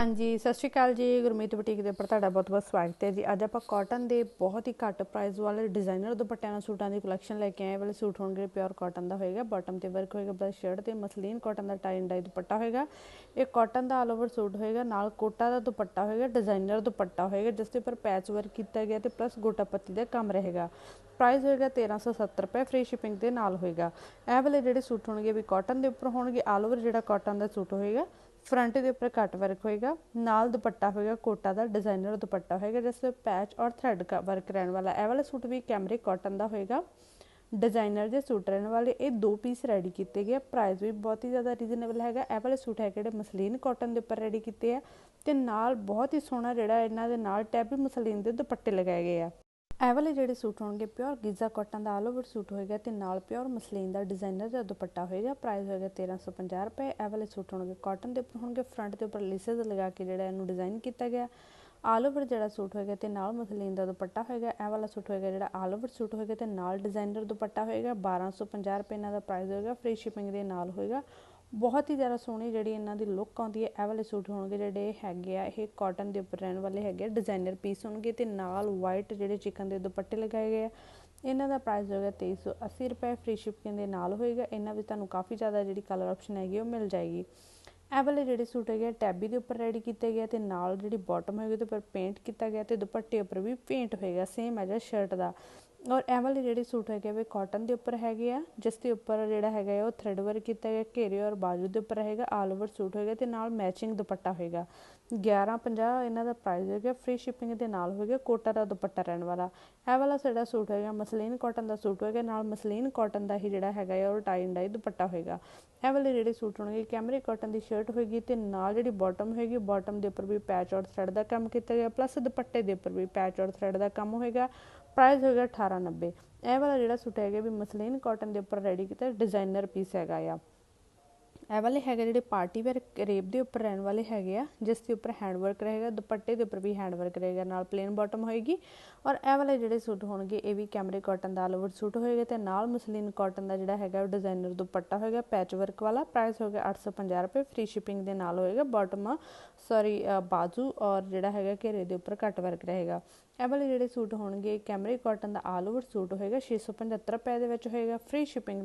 ਹਾਂਜੀ, ਸਤਿ ਸ਼੍ਰੀ ਅਕਾਲ ਜੀ, ਗੁਰਮੀਤ ਬੁਟੀਕ ਦੇ ਉੱਪਰ ਤੁਹਾਡਾ ਬਹੁਤ-ਬਹੁਤ ਸਵਾਗਤ ਹੈ ਜੀ। ਅੱਜ ਆਪਾਂ ਕਾਟਨ ਦੇ ਬਹੁਤ ਹੀ ਘੱਟ ਪ੍ਰਾਈਸ ਵਾਲੇ ਡਿਜ਼ਾਈਨਰ ਦੁਪੱਟਿਆਂ ਨਾਲ ਸੂਟਾਂ ਦੀ ਕਲੈਕਸ਼ਨ ਲੈ ਕੇ ਆਏ। ਵਾਲੇ ਸੂਟ ਹੋਣਗੇ ਪਿਓਰ ਕਾਟਨ ਦਾ ਹੋਏਗਾ ਬਾਟਮ ਤੇ ਵਰਕ ਹੋਏਗਾ, ਬਸ ਸ਼ਰਟ ਤੇ ਮਸਲੀਨ ਕਾਟਨ ਦਾ ਟਾਈ ਡਾਈ ਦੁਪੱਟਾ ਹੋਏਗਾ। ਇਹ ਕਾਟਨ ਦਾ ਆਲ ਓਵਰ ਸੂਟ ਹੋਏਗਾ, ਨਾਲ ਕੋਟਾ ਦਾ ਦੁਪੱਟਾ ਹੋਏਗਾ ਡਿਜ਼ਾਈਨਰ ਦੁਪੱਟਾ ਹੋਏਗਾ, ਜਿਸ ਦੇ ਉੱਪਰ ਪੈਚ ਵਰਕ ਕੀਤਾ ਗਿਆ ਤੇ ਪਲੱਸ ਗੋਟਾ ਪੱਤੀ ਦਾ ਕੰਮ ਰਹੇਗਾ। ਪ੍ਰਾਈਸ ਹੋਏਗਾ 1370 ਰੁਪਏ ਫ੍ਰੀ ਸ਼ਿਪਿੰਗ ਦੇ ਨਾਲ ਹੋਏਗਾ। ਇਹ ਵਾਲੇ ਜਿਹੜੇ ਸੂਟ ਹੋਣਗੇ ਵੀ ਕਾਟਨ ਦੇ ਉੱਪਰ ਹੋਣਗੇ ਆਲ ਓਵਰ ਜਿਹੜਾ ਕਾਟਨ ਦਾ ਸੂਟ ਹੋਏਗਾ ਫਰੰਟ ਦੇ ਉੱਪਰ ਕੱਟ ਵਰਕ ਹੋਏਗਾ, ਨਾਲ ਦੁਪੱਟਾ ਹੋਏਗਾ, ਕੋਟਾ ਦਾ ਡਿਜ਼ਾਈਨਰ ਦੁਪੱਟਾ ਹੋਏਗਾ, ਜਿਸ ਤੇ ਪੈਚ ਔਰ ਥਰੈਡ ਦਾ ਵਰਕ ਰਹਿਣ ਵਾਲਾ। ਇਹ ਵਾਲਾ ਸੂਟ ਵੀ ਕੈਮਰੇ ਕਾਟਨ ਦਾ ਹੋਏਗਾ। ਡਿਜ਼ਾਈਨਰ ਦੇ ਸੂਟ ਰਹਿਣ ਵਾਲੇ, ਇਹ ਦੋ ਪੀਸ ਰੈਡੀ ਕੀਤੇ ਗਏ ਪ੍ਰਾਈਸ ਵੀ ਬਹੁਤ ਹੀ ਜ਼ਿਆਦਾ ਰੀਜ਼ਨੇਬਲ ਹੈਗਾ। ਇਹ ਵਾਲੇ ਸੂਟ ਹੈ ਜਿਹੜੇ ਮਸਲੀਨ ਕਾਟਨ ਦੇ ਉੱਪਰ ਰੈਡੀ ਕੀਤੇ ਆ। ਤੇ ਨਾਲ ਬਹੁਤ ਹੀ ਸੋਹਣਾ ਜਿਹੜਾ ਇਹਨਾਂ ਦੇ ਨਾਲ ਟੈਬੀ ਮਸਲੀਨ ਦੇ ਦੁਪੱਟੇ ਲਗਾਏ ਗਏ ਆ। ਇਹ ਵਾਲੇ ਜਿਹੜੇ ਸੂਟ ਹੋਣਗੇ ਪਿਓਰ ਗੀਜ਼ਾ ਕਾਟਨ ਦਾ ਆਲ ਓਵਰ ਸੂਟ ਹੋਏਗਾ ਤੇ ਨਾਲ ਪਿਓਰ ਮਸਲੀਨ ਦਾ ਡਿਜ਼ਾਈਨਰ ਦਾ ਦੁਪੱਟਾ ਹੋਏਗਾ ਪ੍ਰਾਈਸ ਹੋਏਗਾ 1350 ਰੁਪਏ। ਇਹ ਵਾਲੇ ਸੂਟ ਹੋਣਗੇ ਕਾਟਨ ਦੇ ਉੱਪਰ ਹੋਣਗੇ ਫਰੰਟ ਦੇ ਉੱਪਰ ਲੇਸਸ ਲਗਾ ਕੇ ਜਿਹੜਾ ਇਹਨੂੰ ਡਿਜ਼ਾਈਨ ਕੀਤਾ ਗਿਆ। ਆਲ ਓਵਰ ਜਿਹੜਾ ਸੂਟ ਹੋਏਗਾ ਤੇ ਨਾਲ ਮਸਲੀਨ ਦਾ ਦੁਪੱਟਾ ਹੋਏਗਾ, ਇਹ ਵਾਲਾ ਸੂਟ ਹੋਏਗਾ ਜਿਹੜਾ ਆਲ ਓਵਰ ਸੂਟ ਹੋਏਗਾ ਤੇ ਨਾਲ ਡਿਜ਼ਾਈਨਰ ਦੁਪੱਟਾ ਹੋਏਗਾ 1250 ਰੁਪਏ ਇਹਨਾਂ ਦਾ ਪ੍ਰਾਈਸ ਹੋਏਗਾ ਫ੍ਰੀ ਸ਼ਿਪਿੰਗ ਦੇ ਨਾਲ ਹੋਏਗਾ। ਬਹੁਤ ਹੀ ਜ਼ਿਆਦਾ ਸੋਹਣੀ ਜਿਹੜੀ ਇਹਨਾਂ ਦੀ ਲੁੱਕ ਆਉਂਦੀ ਹੈ, ਇਹ ਵਾਲੇ ਸੂਟ ਹੋਣਗੇ ਜਿਹੜੇ ਹੈਗੇ ਆ, ਇਹ ਕਾਟਨ ਦੇ ਉੱਪਰ ਰਹਿਣ ਵਾਲੇ ਹੈਗੇ ਡਿਜ਼ਾਈਨਰ ਪੀਸ ਹੋਣਗੇ ਤੇ ਨਾਲ ਵਾਈਟ ਜਿਹੜੇ ਚਿਕਨ ਦੇ ਦੁਪੱਟੇ ਲਗਾਏ ਗਏ ਆ। ਇਹਨਾਂ ਦਾ ਪ੍ਰਾਈਸ ਹੋਏਗਾ 2380 ਰੁਪਏ ਫ੍ਰੀ ਸ਼ਿਪਿੰਗ ਦੇ ਨਾਲ ਹੋਏਗਾ, ਇਹਨਾਂ ਵਿੱਚ ਤੁਹਾਨੂੰ ਕਾਫੀ ਜ਼ਿਆਦਾ ਜਿਹੜੀ ਕਲਰ ਆਪਸ਼ਨ ਹੈਗੀ ਉਹ ਮਿਲ ਜਾਏਗੀ। ਇਹ ਵਾਲੇ ਜਿਹੜੇ ਸੂਟ ਹੈਗੇ ਟੈਬੀ ਦੇ ਉੱਪਰ ਰੈਡੀ ਕੀਤੇ ਗਏ ਤੇ ਨਾਲ ਜਿਹੜੀ ਬਾਟਮ ਹੋਏਗੀ ਤੇ ਉੱਪਰ ਪੇਂਟ ਕੀਤਾ ਗਿਆ ਤੇ ਦੁਪੱਟੇ ਉੱਪਰ ਵੀ ਪੇਂਟ ਹੋਏਗਾ ਸੇਮ ਹੈ ਐਜ਼ ਸ਼ਰਟ ਦਾ। ਔਰ ਇਹ ਵਾਲੇ ਜਿਹੜੇ ਸੂਟ ਹੈਗੇ ਵੇ ਕਾਟਨ ਦੇ ਉੱਪਰ ਹੈਗੇ ਆ, ਜਿਸ ਦੇ ਉੱਪਰ ਜਿਹੜਾ ਹੈਗਾ ਉਹ ਥ੍ਰੈਡ ਵਰਕ ਕੀਤਾ ਗਿਆ ਘੇਰੇ ਔਰ ਬਾਜੂ ਦੇ ਉੱਪਰ ਹੈਗਾ ਆਲ ਓਵਰ ਸੂਟ ਹੋਏਗਾ ਤੇ ਨਾਲ ਮੈਚਿੰਗ ਦੁਪੱਟਾ ਹੋਏਗਾ। 1150 ਇਹਨਾਂ ਦਾ ਪ੍ਰਾਈਸ ਹੈਗਾ ਫ੍ਰੀ ਸ਼ਿਪਿੰਗ ਦੇ ਨਾਲ ਹੋਏਗਾ, ਕੋਟਾ ਦਾ ਦੁਪੱਟਾ ਰਹਿਣ ਵਾਲਾ। ਇਹ ਵਾਲਾ ਸਾਡਾ ਸੂਟ ਹੈਗਾ, ਮਸਲੀਨ ਕਾਟਨ ਦਾ ਸੂਟ ਹੋਏਗਾ, ਨਾਲ ਮਸਲੀਨ ਕਾਟਨ ਦਾ ਹੀ ਜਿਹੜਾ ਹੈਗਾ ਉਹ ਟਾਈ ਐਂਡ ਡਾਈ ਦੁਪੱਟਾ ਹੋਏਗਾ। ਇਹ ਵਾਲੇ ਜਿਹੜੇ ਸੂਟ ਹੋਣਗੇ ਕੈਮਰੇ ਕਾਟਨ ਦੀ ਸ਼ਰਟ ਹੋਏਗੀ ਤੇ ਨਾਲ ਜਿਹੜੀ ਬਾਟਮ ਹੋਏਗੀ ਬਾਟਮ ਦੇ ਉੱਪਰ ਵੀ ਪੈਚ ਔਰ ਥ੍ਰੈਡ ਦਾ ਕੰਮ ਕੀਤਾ ਗਿਆ ਪਲੱਸ ਦੁਪੱਟੇ ਦੇ ਉੱਪਰ ਵੀ ਪੈਚ ਔਰ ਥ੍ਰੈਡ ਦਾ ਕੰਮ ਹੋਏਗਾ। ਪ੍ਰਾਈਸ ਹੋਏਗਾ 1890 ਇਹ ਵਾਲਾ ਜਿਹੜਾ ਸੂਟ ਹੈਗਾ ਵੀ ਮਸਲੀਨ ਕਾਟਨ ਦੇ ਉੱਪਰ ਰੈਡੀ ਕੀਤਾ ਡਿਜ਼ਾਈਨਰ ਪੀਸ ਹੈਗਾ ਆ। ਇਹ ਵਾਲੇ ਹੈਗੇ ਜਿਹੜੇ ਪਾਰਟੀ ਵੇਅਰ ਰੇਪ ਦੇ ਉੱਪਰ ਰਹਿਣ ਵਾਲੇ ਹੈਗੇ ਆ, ਜਿਸ ਦੇ ਉੱਪਰ ਹੈਂਡ ਵਰਕ ਰਹੇਗਾ, ਦੁਪੱਟੇ ਦੇ ਉੱਪਰ ਵੀ ਹੈਂਡ ਵਰਕ ਰਹੇਗਾ, ਨਾਲ ਪਲੇਨ ਬਾਟਮ ਹੋਏਗੀ ਔਰ ਇਹ ਵਾਲੇ ਜਿਹੜੇ ਸੂਟ ਹੋਣਗੇ, ਇਹ ਵੀ ਕੈਮਰੇ ਕਾਟਨ ਦਾ ਆਲ ਸੂਟ ਹੋਏਗਾ ਤੇ ਨਾਲ ਮਸਲੀਨ ਕਾਟਨ ਦਾ ਜਿਹੜਾ ਹੈਗਾ, ਉਹ ਡਿਜ਼ਾਈਨਰ ਦੁਪੱਟਾ ਹੋਏਗਾ ਪੈਚ ਵਰਕ ਵਾਲਾ ਪ੍ਰਾਈਸ ਹੋਏਗਾ 850 ਰੁਪਏ ਫ੍ਰੀ ਸ਼ਿਪਿੰਗ ਦੇ ਨਾਲ ਹੋਏਗਾ ਬਾਟਮ ਸੌਰੀ ਬਾਜੂ ਔਰ ਜਿਹੜਾ ਹੈਗਾ ਘੇਰੇ ਦੇ ਉੱਪਰ ਕੱਟ ਵਰਕ ਰਹੇਗਾ। ਇਹ ਵਾਲੇ ਜਿਹੜੇ ਸੂਟ ਹੋਣਗੇ ਕੈਮਰੇ ਕਾਟਨ ਦਾ ਆਲ ਓਵਰ ਸੂਟ ਹੋਏਗਾ 675 ਰੁਪਏ ਦੇ ਵਿੱਚ ਹੋਏਗਾ ਫ੍ਰੀ ਸ਼ਿਪਿੰਗ